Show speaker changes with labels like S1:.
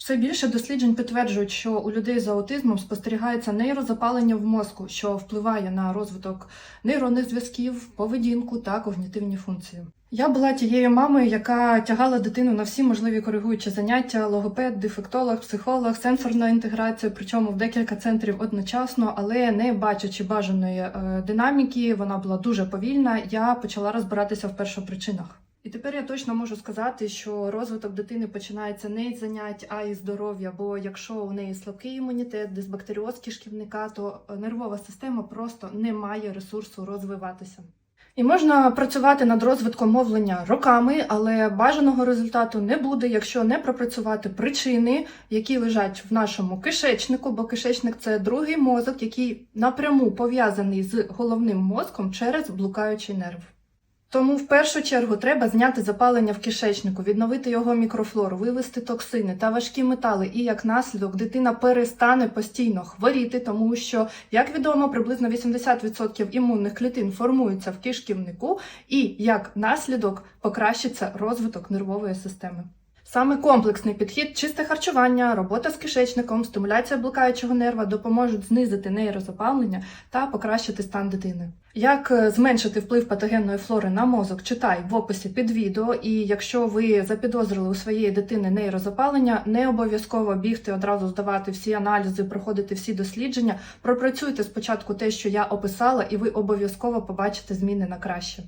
S1: Все більше досліджень підтверджують, що у людей з аутизмом спостерігається нейрозапалення в мозку, що впливає на розвиток нейронних зв'язків, поведінку та когнітивні функції. Я була тією мамою, яка тягала дитину на всі можливі коригуючі заняття: логопед, дефектолог, психолог, сенсорна інтеграція, причому в декілька центрів одночасно, але не бачачи бажаної е, динаміки, вона була дуже повільна. Я почала розбиратися в першопричинах. І тепер я точно можу сказати, що розвиток дитини починається не із занять, а із здоров'я. Бо якщо у неї слабкий імунітет, дисбактеріоз кишківника, то нервова система просто не має ресурсу розвиватися. І можна працювати над розвитком мовлення роками, але бажаного результату не буде, якщо не пропрацювати причини, які лежать в нашому кишечнику, бо кишечник це другий мозок, який напряму пов'язаний з головним мозком через блукаючий нерв. Тому в першу чергу треба зняти запалення в кишечнику, відновити його мікрофлору, вивести токсини та важкі метали, і як наслідок дитина перестане постійно хворіти, тому що, як відомо, приблизно 80% імунних клітин формуються в кишківнику, і як наслідок покращиться розвиток нервової системи. Саме комплексний підхід, чисте харчування, робота з кишечником, стимуляція блукаючого нерва допоможуть знизити нейрозапалення та покращити стан дитини. Як е, зменшити вплив патогенної флори на мозок, читай в описі під відео. І якщо ви запідозрили у своєї дитини нейрозапалення, не обов'язково бігти одразу здавати всі аналізи, проходити всі дослідження. Пропрацюйте спочатку те, що я описала, і ви обов'язково побачите зміни на краще.